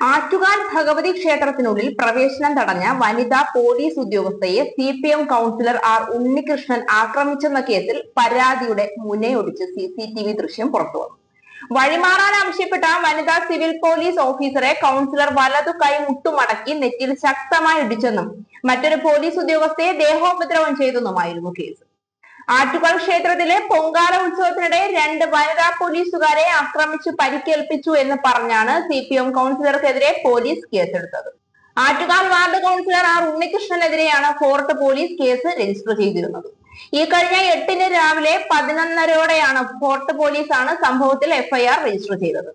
ആറ്റുകാൽ ഭഗവതി ക്ഷേത്രത്തിനുള്ളിൽ പ്രവേശനം തടഞ്ഞ വനിതാ police ഉദ്യോഗസ്ഥയെ C P M councillor R Unnikrishnan ആക്രമിച്ചെന്ന കേസിൽ പരാതിയുടെ മുനയൊടിച്ച് സി സി ടി വി ദൃശ്യം പുറത്തുവന്നു. വഴിമാറാൻ ആവശ്യപ്പെട്ട വനിതാ സിവിൽ പോലീസ് ഓഫീസറെ കൗൺസിലർ വലതു കൈ മുട്ടുമടക്കി നെറ്റിയിൽ ശക്തമായി ഇടിച്ചെന്നും മറ്റൊരു പോലീസ് ഉദ്യോഗസ്ഥയെ ദേഹോപദ്രവം ചെയ്തെന്നുമായിരുന്നു കേസ്. ആറ്റുകാൽ ക്ഷേത്രത്തിലെ പൊങ്കാല ഉത്സവത്തിനിടെ രണ്ട് വനിതാ പോലീസുകാരെ ആക്രമിച്ച് പരിക്കേൽപ്പിച്ചു എന്ന് പറഞ്ഞാണ് സി പി എം കൗൺസിലർക്കെതിരെ പോലീസ് കേസെടുത്തത്. ആറ്റുകാൽ വാർഡ് കൗൺസിലർ ആർ ഉണ്ണികൃഷ്ണനെതിരെയാണ് ഫോർട്ട് പോലീസ് കേസ് രജിസ്റ്റർ ചെയ്തിരുന്നത്. ഈ കഴിഞ്ഞ എട്ടിന് രാവിലെ പതിനൊന്നരയോടെയാണ് ഫോർട്ട് പോലീസാണ് സംഭവത്തിൽ എഫ്ഐആർ രജിസ്റ്റർ ചെയ്തത്.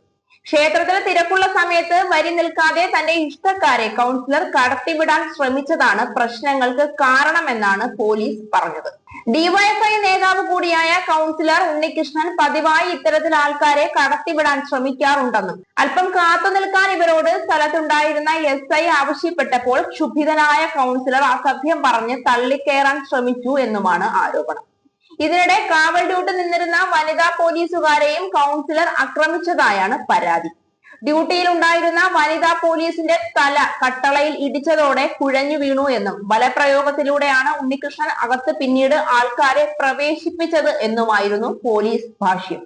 ക്ഷേത്രത്തിൽ തിരക്കുള്ള സമയത്ത് വരി നിൽക്കാതെ തന്റെ ഇഷ്ടക്കാരെ കൗൺസിലർ കടത്തിവിടാൻ ശ്രമിച്ചതാണ് പ്രശ്നങ്ങൾക്ക് കാരണമെന്നാണ് പോലീസ് പറഞ്ഞത്. ഡിവൈഎഫ്ഐ നേതാവ് കൂടിയായ കൗൺസിലർ ഉണ്ണികൃഷ്ണൻ പതിവായി ഇത്തരത്തിൽ ആൾക്കാരെ കടത്തിവിടാൻ ശ്രമിക്കാറുണ്ടെന്നും അല്പം കാത്തു നിൽക്കാൻ ഇവരോട് സ്ഥലത്തുണ്ടായിരുന്ന എസ് ഐ ആവശ്യപ്പെട്ടപ്പോൾ ക്ഷുഭിതനായ കൗൺസിലർ അസഭ്യം പറഞ്ഞ് തള്ളിക്കയറാൻ ശ്രമിച്ചു എന്നുമാണ് ആരോപണം. ഇതിനിടെ കാവൽ ഡ്യൂട്ടി നിന്നിരുന്ന വനിതാ പോലീസുകാരെയും കൗൺസിലർ ആക്രമിച്ചതായാണ് പരാതി. ഡ്യൂട്ടിയിൽ ഉണ്ടായിരുന്ന വനിതാ പോലീസിന്റെ തല കട്ടളയിൽ ഇടിച്ചതോടെ കുഴഞ്ഞു വീണു എന്നും ബലപ്രയോഗത്തിലൂടെയാണ് ഉണ്ണികൃഷ്ണൻ അകത്ത് പിന്നീട് ആൾക്കാരെ പ്രവേശിപ്പിച്ചത് എന്നുമായിരുന്നു പോലീസ് ഭാഷ്യം.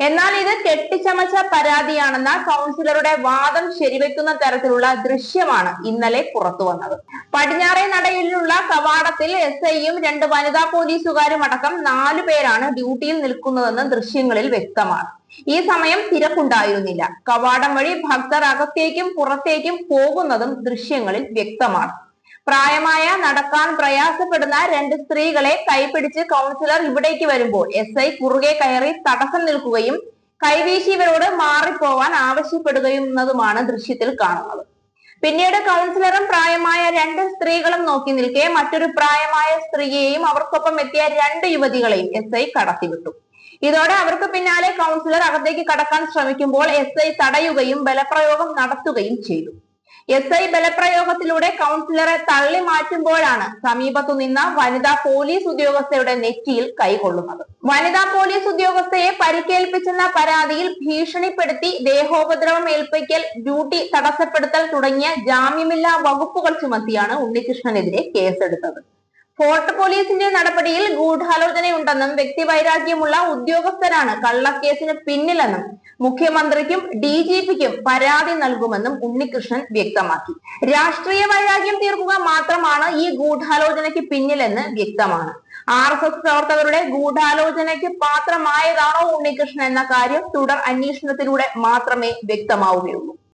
എന്നാൽ ഇത് കെട്ടിച്ചമച്ച പരാതിയാണെന്ന കൗൺസിലറുടെ വാദം ശരിവെക്കുന്ന തരത്തിലുള്ള ദൃശ്യമാണ് ഇന്നലെ പുറത്തു വന്നത്. പടിഞ്ഞാറേ നടയിലുള്ള കവാടത്തിൽ എസ് ഐയും രണ്ട് വനിതാ പോലീസുകാരും അടക്കം നാലു പേരാണ് ഡ്യൂട്ടിയിൽ നിൽക്കുന്നതെന്ന് ദൃശ്യങ്ങളിൽ വ്യക്തമാണ്. ഈ സമയം തിരക്കുണ്ടായിരുന്നില്ല. കവാടം വഴി ഭക്തർ അകത്തേക്കും പുറത്തേക്കും പോകുന്നതും ദൃശ്യങ്ങളിൽ വ്യക്തമാണ്. പ്രായമായ നടക്കാൻ പ്രയാസപ്പെടുന്ന രണ്ട് സ്ത്രീകളെ കൈപിടിച്ച് കൗൺസിലർ ഇവിടേക്ക് വരുമ്പോൾ എസ് ഐ കുറുകെ കയറി തടസ്സം നിൽക്കുകയും കൈവീശി ഇവരോട് മാറിപ്പോവാൻ ആവശ്യപ്പെടുകയുന്നതുമാണ് ദൃശ്യത്തിൽ കാണുന്നത്. പിന്നീട് കൗൺസിലറും പ്രായമായ രണ്ട് സ്ത്രീകളും നോക്കി നിൽക്കെ മറ്റൊരു പ്രായമായ സ്ത്രീയെയും അവർക്കൊപ്പം എത്തിയ രണ്ട് യുവതികളെയും എസ് ഐ കടത്തിവിട്ടു. ഇതോടെ അവർക്ക് പിന്നാലെ കൗൺസിലർ അകത്തേക്ക് കടക്കാൻ ശ്രമിക്കുമ്പോൾ എസ് ഐ തടയുകയും ബലപ്രയോഗം നടത്തുകയും ചെയ്തു. എസ് ഐ ബലപ്രയോഗത്തിലൂടെ കൗൺസിലറെ തള്ളി മാറ്റുമ്പോഴാണ് സമീപത്തു നിന്ന വനിതാ പോലീസ് ഉദ്യോഗസ്ഥയുടെ നെറ്റിയിൽ കൈകൊള്ളുന്നത്. വനിതാ പോലീസ് ഉദ്യോഗസ്ഥയെ പരിക്കേൽപ്പിച്ചെന്ന പരാതിയിൽ ഭീഷണിപ്പെടുത്തി ദേഹോപദ്രവം ഏൽപ്പിക്കൽ ഡ്യൂട്ടി തടസ്സപ്പെടുത്തൽ തുടങ്ങിയ ജാമ്യമില്ലാ വകുപ്പുകൾ ചുമത്തിയാണ് ഉണ്ണികൃഷ്ണനെതിരെ കേസെടുത്തത്. ഫോർട്ട് പോലീസിന്റെ നടപടിയിൽ ഗൂഢാലോചനയുണ്ടെന്നും വ്യക്തിവൈരാഗ്യമുള്ള ഉദ്യോഗസ്ഥരാണ് കള്ളക്കേസിന് പിന്നിലെന്നും മുഖ്യമന്ത്രിക്കും ഡി ജി പിക്കും പരാതി നൽകുമെന്നും ഉണ്ണികൃഷ്ണൻ വ്യക്തമാക്കി. രാഷ്ട്രീയ വൈരാഗ്യം തീർക്കുക മാത്രമാണ് ഈ ഗൂഢാലോചനയ്ക്ക് പിന്നിലെന്ന് വ്യക്തമാണ്. ആർ എസ് എസ് പ്രവർത്തകരുടെ ഗൂഢാലോചനയ്ക്ക് പാത്രമായതാണോ ഉണ്ണികൃഷ്ണൻ എന്ന കാര്യം തുടർ അന്വേഷണത്തിലൂടെ മാത്രമേ വ്യക്തമാവുകയുള്ളൂ.